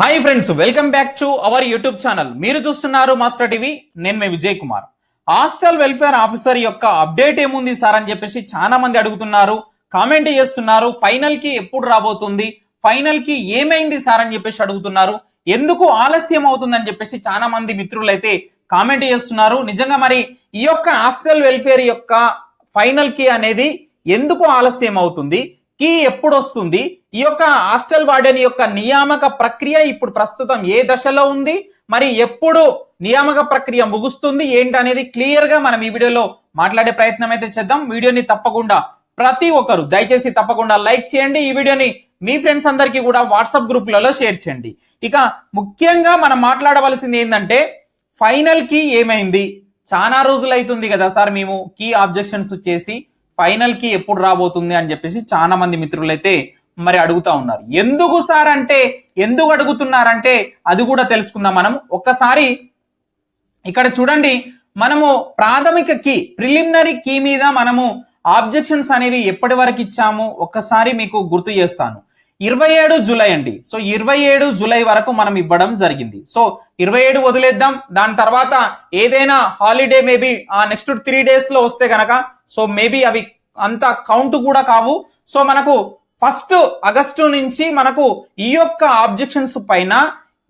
Hi friends welcome back to our YouTube channel. మీరు చూస్తున్నారు master TV నేను మీ Vijay Kumar. Hostel welfare officer యొక్క update ఏముంది sir అని చెప్పేసి చాలా మంది అడుగుతున్నారు కామెంట్ చేస్తున్నారు ఫైనల్కి ఎప్పుడు రాబోతుంది ఫైనల్కి ఏమైంది సార్ అని చెప్పేసి అడుగుతున్నారు ఎందుకు ఆలస్యం అవుతుందని చెప్పేసి చాలా మంది మిత్రులు అయితే కామెంట్ చేస్తున్నారు. నిజంగా మరి ఈ యొక్క హాస్టల్ వెల్ఫేర్ యొక్క ఫైనల్కి అనేది ఎందుకు ఆలస్యం అవుతుంది కీ ఎప్పుడు వస్తుంది ఈ యొక్క హాస్టల్ వార్డెన్ యొక్క నియామక ప్రక్రియ ఇప్పుడు ప్రస్తుతం ఏ దశలో ఉంది? మరి ఎప్పుడు నియామక ప్రక్రియ ముగుస్తుంది? ఏంటి అనేది క్లియర్గా మనం ఈ వీడియోలో మాట్లాడే ప్రయత్నం అయితే చేద్దాం. వీడియోని తప్పకుండా ప్రతి ఒక్కరు దయచేసి తప్పకుండా లైక్ చేయండి. ఈ వీడియోని మీ ఫ్రెండ్స్ అందరికీ కూడా వాట్సాప్ గ్రూప్లలో షేర్ చేయండి. ఇక ముఖ్యంగా మనం మాట్లాడవలసింది ఏంటంటే ఫైనల్ కీ ఏమైంది? చాలా రోజులు అవుతుంది కదా సార్ మేము కీ ఆబ్జెక్షన్స్ చేసి. ఫైనల్కి ఎప్పుడు రాబోతుంది అని చెప్పేసి చాలా మంది మిత్రులైతే మరి అడుగుతా ఉన్నారు. ఎందుకు సార్ అంటే ఎందుకు అడుగుతున్నారంటే అది కూడా తెలుసుకుందాం మనం. ఒక్కసారి ఇక్కడ చూడండి మనము ప్రాథమిక కీ ప్రిలిమినరీ కీ మీద మనము ఆబ్జెక్షన్స్ అనేవి ఎప్పటి వరకు ఇచ్చాము? ఒక్కసారి మీకు గుర్తు చేస్తాను. ఇరవై ఏడు జూలై అండి. సో ఇరవై ఏడు జూలై వరకు మనం ఇవ్వడం జరిగింది. సో ఇరవై ఏడు వదిలేద్దాం. దాని తర్వాత ఏదైనా హాలిడే మేబీ ఆ నెక్స్ట్ త్రీ డేస్లో వస్తే కనుక సో మేబీ అవి అంత కౌంట్ కూడా కావు. సో మనకు ఫస్ట్ ఆగస్టు నుంచి మనకు ఈ యొక్క ఆబ్జెక్షన్స్ పైన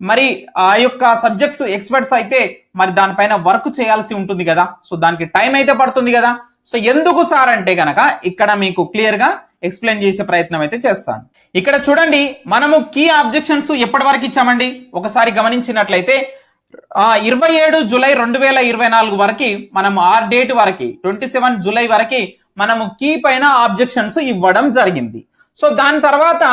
మరి ఆ యొక్క సబ్జెక్ట్స్ ఎక్స్పర్ట్స్ అయితే మరి దానిపైన వర్క్ చేయాల్సి ఉంటుంది కదా. సో దానికి టైం అయితే పడుతుంది కదా. సో ఎందుకు సార్ అంటే కనుక ఇక్కడ మీకు క్లియర్గా ఎక్స్ప్లెయిన్ చేసే ప్రయత్నం అయితే చేస్తాను. ఇక్కడ చూడండి మనము కీ ఆబ్జెక్షన్స్ ఎప్పటి వరకు ఇచ్చామండి? ఒకసారి గమనించినట్లయితే ఇరవై ఏడు జూలై రెండు వేల ఇరవై నాలుగు వరకు మనం ఆ డేట్ వరకు ట్వంటీ సెవెన్ జూలై వరకు మనము కీ పైన ఆబ్జెక్షన్స్ ఇవ్వడం జరిగింది. సో దాని తర్వాత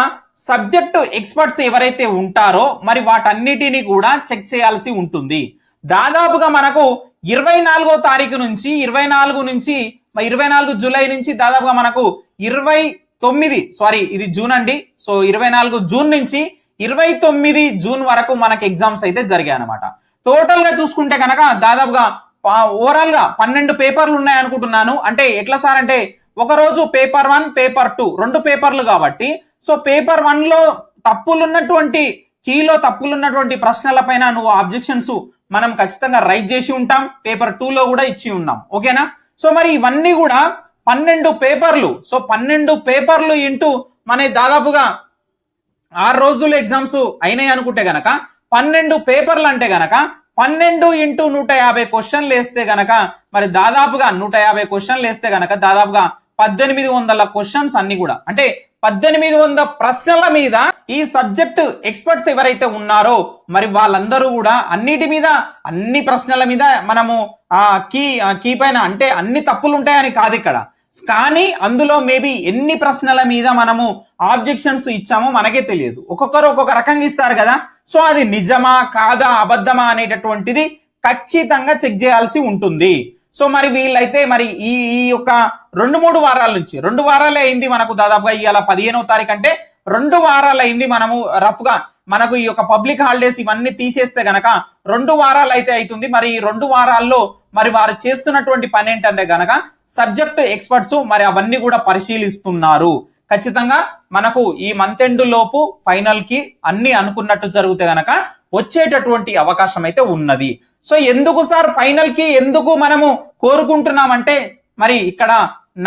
సబ్జెక్టు ఎక్స్పర్ట్స్ ఎవరైతే ఉంటారో మరి వాటన్నిటిని కూడా చెక్ చేయాల్సి ఉంటుంది. దాదాపుగా మనకు ఇరవై నాలుగో తారీఖు నుంచి ఇరవై నాలుగు నుంచి ఇరవై నాలుగు జూలై నుంచి దాదాపుగా మనకు ఇరవై తొమ్మిది సారీ ఇది జూన్ అండి. సో ఇరవై నాలుగు జూన్ నుంచి ఇరవై తొమ్మిది జూన్ వరకు మనకి ఎగ్జామ్స్ అయితే జరిగాయి అనమాట టోటల్గా చూసుకుంటే కనుక దాదాపుగా ఓవరాల్గా పన్నెండు పేపర్లు ఉన్నాయి అనుకుంటున్నాను. అంటే ఎట్లా సార్ అంటే ఒక రోజు పేపర్ వన్ పేపర్ టూ రెండు పేపర్లు కాబట్టి సో పేపర్ వన్లో తప్పులున్నటువంటి కీలో తప్పులున్నటువంటి ప్రశ్నలపైన నువ్వు అబ్జెక్షన్స్ మనం ఖచ్చితంగా రైట్ చేసి ఉంటాం పేపర్ టూ లో కూడా ఇచ్చి ఉన్నాం. ఓకేనా? సో మరి ఇవన్నీ కూడా పన్నెండు పేపర్లు సో పన్నెండు పేపర్లు ఇంటూ మన దాదాపుగా ఆరు రోజులు ఎగ్జామ్స్ అయినాయి అనుకుంటే గనక పన్నెండు పేపర్లు అంటే గనక పన్నెండు ఇంటూ నూట యాభై క్వశ్చన్లు వేస్తే గనక మరి దాదాపుగా నూట యాభై క్వశ్చన్లు వేస్తే గనక దాదాపుగా పద్దెనిమిది వందల క్వశ్చన్స్ అన్ని కూడా. అంటే పద్దెనిమిది వందల ప్రశ్నల మీద ఈ సబ్జెక్ట్ ఎక్స్పర్ట్స్ ఎవరైతే ఉన్నారో మరి వాళ్ళందరూ కూడా అన్నిటి మీద అన్ని ప్రశ్నల మీద మనము ఆ కీ కీ పైన అంటే అన్ని తప్పులు ఉంటాయని కాదు ఇక్కడ. కానీ అందులో మేబీ ఎన్ని ప్రశ్నల మీద మనము ఆబ్జెక్షన్స్ ఇచ్చామో మనకే తెలియదు. ఒక్కొక్కరు ఒక్కొక్క రకంగా ఇస్తారు కదా. సో అది నిజమా కాదా అబద్ధమా అనేటటువంటిది ఖచ్చితంగా చెక్ చేయాల్సి ఉంటుంది. సో మరి వీళ్ళైతే మరి ఈ ఈ యొక్క రెండు మూడు వారాల నుంచి రెండు వారాలే అయింది మనకు దాదాపుగా ఇవాళ పదిహేనవ తారీఖు అంటే రెండు వారాలు అయింది మనము రఫ్గా మనకు ఈ యొక్క పబ్లిక్ హాలిడేస్ ఇవన్నీ తీసేస్తే గనక రెండు వారాలు అయితే అవుతుంది మరి ఈ రెండు వారాల్లో మరి వారు చేస్తున్నటువంటి పని ఏంటంటే గనక సబ్జెక్ట్ ఎక్స్పర్ట్స్ మరి అవన్నీ కూడా పరిశీలిస్తున్నారు. ఖచ్చితంగా మనకు ఈ మంత్ ఎండ్ లోపు ఫైనల్కి అన్ని అనుకున్నట్టు జరిగితే గనక వచ్చేటటువంటి అవకాశం అయితే ఉన్నది. సో ఎందుకు సార్ ఫైనల్కి ఎందుకు మనము కోరుకుంటున్నామంటే మరి ఇక్కడ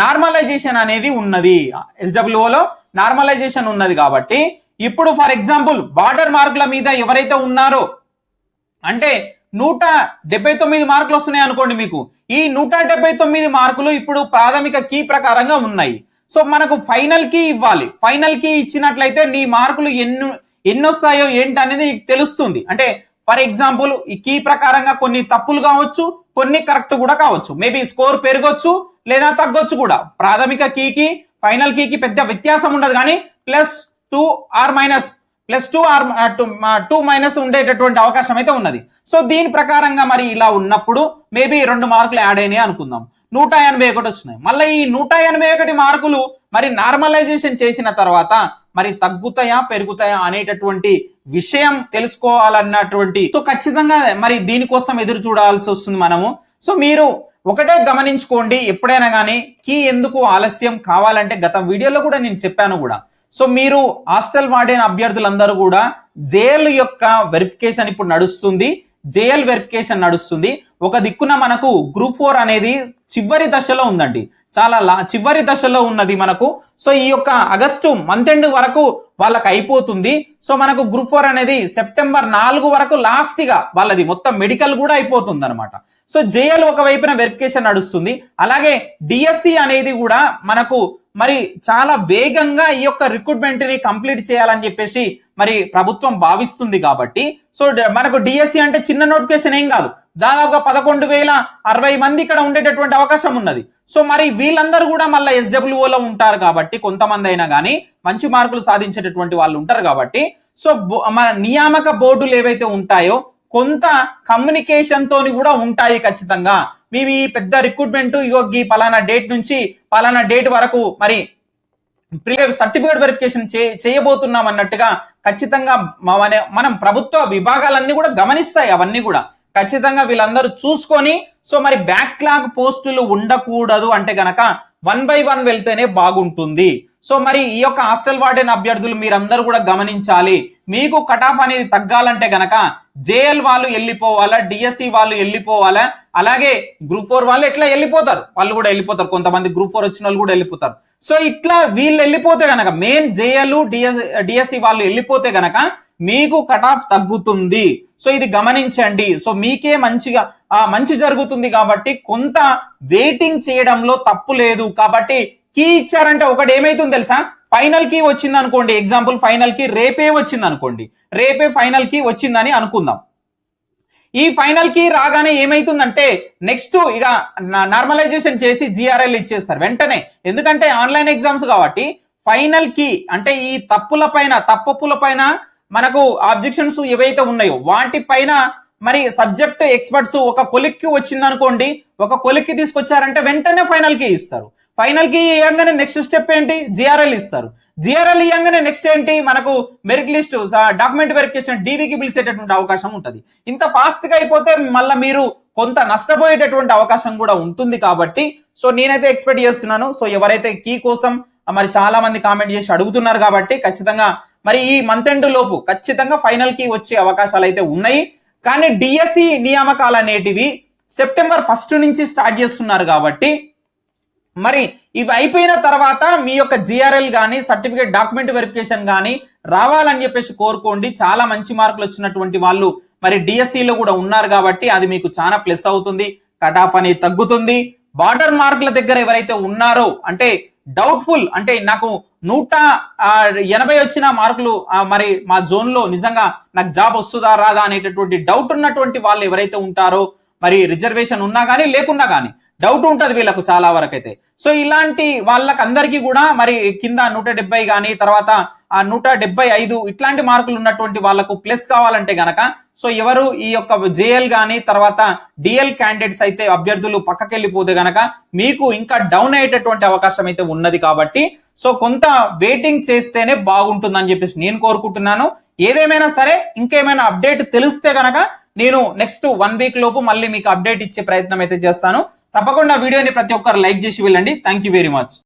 నార్మలైజేషన్ అనేది ఉన్నది. ఎస్డబ్ల్యూఓలో నార్మలైజేషన్ ఉన్నది కాబట్టి ఇప్పుడు ఫర్ ఎగ్జాంపుల్ బార్డర్ మార్కుల మీద ఎవరైతే ఉన్నారో అంటే నూట డెబ్బై తొమ్మిది మార్కులు వస్తున్నాయి అనుకోండి మీకు. ఈ నూట డెబ్బై తొమ్మిది మార్కులు ఇప్పుడు ప్రాథమిక కీ ప్రకారంగా ఉన్నాయి. సో మనకు ఫైనల్కి ఇవ్వాలి. ఫైనల్కి ఇచ్చినట్లయితే నీ మార్కులు ఎన్ని ఎన్ని వస్తాయో ఏంటి అనేది నీకు తెలుస్తుంది. అంటే ఫర్ ఎగ్జాంపుల్ ఈ కీ ప్రకారంగా కొన్ని తప్పులు కావచ్చు కొన్ని కరెక్ట్ కూడా కావచ్చు. మేబీ స్కోర్ పెరగొచ్చు లేదా తగ్గొచ్చు కూడా. ప్రాథమిక కీకి ఫైనల్ కీకి పెద్ద వ్యత్యాసం ఉండదు కానీ plus two or minus plus two or two minus ఉండేటటువంటి అవకాశం అయితే ఉన్నది. సో దీని ప్రకారంగా మరి ఇలా ఉన్నప్పుడు మేబీ రెండు మార్కులు యాడ్ అయినాయి అనుకుందాం. నూట ఎనభై ఒకటి వచ్చినాయి. మళ్ళీ ఈ నూట ఎనభై ఒకటి మార్కులు మరి నార్మలైజేషన్ చేసిన తర్వాత మరి తగ్గుతాయా పెరుగుతాయా అనేటటువంటి విషయం తెలుసుకోవాలన్నటువంటి సో ఖచ్చితంగా మరి దీనికోసం ఎదురు చూడాల్సి వస్తుంది మనము. సో మీరు ఒకటే గమనించుకోండి ఎప్పుడైనా కానీ కీ ఎందుకు ఆలస్యం కావాలంటే గత వీడియోలో కూడా నేను చెప్పాను కూడా. సో మీరు హాస్టల్ వాడిన అభ్యర్థులందరూ కూడా జేఎల్ యొక్క వెరిఫికేషన్ ఇప్పుడు నడుస్తుంది. జేఎల్ వెరిఫికేషన్ నడుస్తుంది. ఒక దిక్కున మనకు గ్రూప్ ఫోర్ అనేది చివరి దశలో ఉందండి. చాలా లా చివరి దశలో ఉన్నది మనకు. సో ఈ యొక్క ఆగస్టు మంత్ ఎండ్ వరకు వాళ్ళకి అయిపోతుంది. సో మనకు గ్రూప్ ఫోర్ అనేది సెప్టెంబర్ నాలుగు వరకు లాస్ట్గా వాళ్ళది మొత్తం మెడికల్ కూడా అయిపోతుంది అనమాట సో జేఎల్ ఒక వైపున వెరిఫికేషన్ నడుస్తుంది. అలాగే డిఎస్సి అనేది కూడా మనకు మరి చాలా వేగంగా ఈ యొక్క రిక్రూట్మెంట్ని కంప్లీట్ చేయాలని చెప్పేసి మరి ప్రభుత్వం భావిస్తుంది కాబట్టి. సో మనకు డిఎస్సి అంటే చిన్న నోటిఫికేషన్ ఏం కాదు. దాదాపుగా పదకొండు వేల అరవై మంది ఇక్కడ ఉండేటటువంటి అవకాశం ఉన్నది. సో మరి వీళ్ళందరూ కూడా మళ్ళీ ఎస్డబ్ల్యూఓలో ఉంటారు కాబట్టి కొంతమంది అయినా కానీ మంచి మార్కులు సాధించేటటువంటి వాళ్ళు ఉంటారు కాబట్టి సో బో- మన నియామక బోర్డులు ఏవైతే ఉంటాయో కొంత కమ్యూనికేషన్ తోని కూడా ఉంటాయి ఖచ్చితంగా. మేము ఈ పెద్ద రిక్రూట్మెంట్ ఇగో ఈ పలానా డేట్ నుంచి పలానా డేట్ వరకు మరి ప్రీ సర్టిఫికేట్ వెరిఫికేషన్ చేయబోతున్నాం అన్నట్టుగా ఖచ్చితంగా మన- మనం ప్రభుత్వ విభాగాలన్నీ కూడా గమనిస్తాయి అవన్నీ కూడా. ఖచ్చితంగా వీళ్ళందరూ చూసుకొని సో మరి బ్యాక్లాగ్ పోస్టులు ఉండకూడదు అంటే గనక వన్ బై వన్ వెళ్తేనే బాగుంటుంది. సో మరి ఈ యొక్క హాస్టల్ వార్డెన్ అభ్యర్థులు మీరందరూ కూడా గమనించాలి. మీకు కటాఫ్ అనేది తగ్గాలంటే గనక జేఎల్ వాళ్ళు వెళ్ళిపోవాలా డిఎస్సి వాళ్ళు వెళ్ళిపోవాలా అలాగే గ్రూప్ ఫోర్ వాళ్ళు ఎట్లా వెళ్ళిపోతారు? వాళ్ళు కూడా వెళ్ళిపోతారు. కొంతమంది గ్రూప్ ఫోర్ వచ్చిన వాళ్ళు కూడా వెళ్ళిపోతారు. సో ఇట్లా వీళ్ళు వెళ్ళిపోతే గనక మెయిన్ జేఎల్ డిఎస్ డిఎస్సి వాళ్ళు వెళ్ళిపోతే గనక మీకు కట్ ఆఫ్ తగ్గుతుంది. సో ఇది గమనించండి. సో మీకే మంచిగా ఆ, మంచి జరుగుతుంది కాబట్టి కొంత వెయిటింగ్ చేయడంలో తప్పు లేదు. కాబట్టి కీ ఇచ్చారంటే ఒకటి ఏమైతుంది తెలుసా? ఫైనల్ కీ వచ్చింది అనుకోండి. ఎగ్జాంపుల్ ఫైనల్కి రేపే వచ్చింది అనుకోండి. రేపే ఫైనల్ కీ వచ్చిందని అనుకుందాం. ఈ ఫైనల్కి రాగానే ఏమైతుందంటే నెక్స్ట్ ఇక నార్మలైజేషన్ చేసి జిఆర్ఎల్ ఇచ్చేస్తారు వెంటనే. ఎందుకంటే ఆన్లైన్ ఎగ్జామ్స్ కాబట్టి ఫైనల్ కీ అంటే ఈ తప్పుల పైన తప్పుల పైన మనకు ఆబ్జెక్షన్స్ ఏవైతే ఉన్నాయో వాటి పైన మరి సబ్జెక్ట్ ఎక్స్పర్ట్స్ ఒక కొలిక్కి వచ్చింది అనుకోండి ఒక కొలిక్కి తీసుకొచ్చారంటే వెంటనే ఫైనల్కి ఇస్తారు. ఫైనల్కి ఇవ్వగానే నెక్స్ట్ స్టెప్ ఏంటి? జిఆర్ఎల్ ఇస్తారు. జిఆర్ఎల్ ఇవ్వగానే నెక్స్ట్ ఏంటి? మనకు మెరిట్ లిస్ట్ డాక్యుమెంట్ వెరిఫికేషన్ డీవీకి పిలిచేటటువంటి అవకాశం ఉంటుంది. ఇంత ఫాస్ట్గా అయిపోతే మళ్ళీ మీరు కొంత నష్టపోయేటటువంటి అవకాశం కూడా ఉంటుంది కాబట్టి సో నేనైతే ఎక్స్పెక్ట్ చేస్తున్నాను. సో ఎవరైతే కీ కోసం మరి చాలా మంది కామెంట్ చేసి అడుగుతున్నారు కాబట్టి ఖచ్చితంగా మరి ఈ మంత్ ఎండ్ లోపు ఖచ్చితంగా ఫైనల్కి వచ్చే అవకాశాలు అయితే ఉన్నాయి. కానీ డిఎస్సి నియామకాలు అనేటివి సెప్టెంబర్ ఫస్ట్ నుంచి స్టార్ట్ చేస్తున్నారు కాబట్టి మరి ఇవి అయిపోయిన తర్వాత మీ యొక్క జిఆర్ఎల్ కానీ సర్టిఫికేట్ డాక్యుమెంట్ వెరిఫికేషన్ కానీ రావాలని చెప్పేసి కోరుకోండి. చాలా మంచి మార్కులు వచ్చినటువంటి వాళ్ళు మరి డిఎస్సిలో కూడా ఉన్నారు కాబట్టి అది మీకు చాలా ప్లస్ అవుతుంది. కట్ ఆఫ్ అనేది తగ్గుతుంది. బార్డర్ మార్కుల దగ్గర ఎవరైతే ఉన్నారో అంటే డౌట్ఫుల్ అంటే నాకు నూట ఎనభై వచ్చిన మార్కులు మరి మా జోన్లో నిజంగా నాకు జాబ్ వస్తుందా రాదా అనేటటువంటి డౌట్ ఉన్నటువంటి వాళ్ళు ఎవరైతే ఉంటారో మరి రిజర్వేషన్ ఉన్నా కానీ లేకున్నా కానీ డౌట్ ఉంటుంది వీళ్ళకు చాలా వరకు అయితే సో ఇలాంటి వాళ్ళకి అందరికీ కూడా మరి కింద నూట డెబ్బై కానీ తర్వాత ఆ నూట డెబ్బై ఐదు ఇట్లాంటి మార్కులు ఉన్నటువంటి వాళ్ళకు ప్లస్ కావాలంటే గనక సో ఎవరు ఈ యొక్క జేఎల్ కానీ తర్వాత డిఎల్ క్యాండిడేట్స్ అయితే అభ్యర్థులు పక్కకెళ్ళిపోతే గనక మీకు ఇంకా డౌన్ అయ్యేటటువంటి అవకాశం అయితే ఉన్నది కాబట్టి సో కొంత వెయిటింగ్ చేస్తేనే బాగుంటుందని చెప్పేసి నేను కోరుకుంటున్నాను. ఏదేమైనా సరే ఇంకేమైనా అప్డేట్ తెలిస్తే గనక నేను నెక్స్ట్ వన్ వీక్ లోపు మళ్ళీ మీకు అప్డేట్ ఇచ్చే ప్రయత్నం అయితే చేస్తాను. తప్పకుండా వీడియోని ప్రతి ఒక్కరు లైక్ చేసి వెళ్ళండి. Thank you very much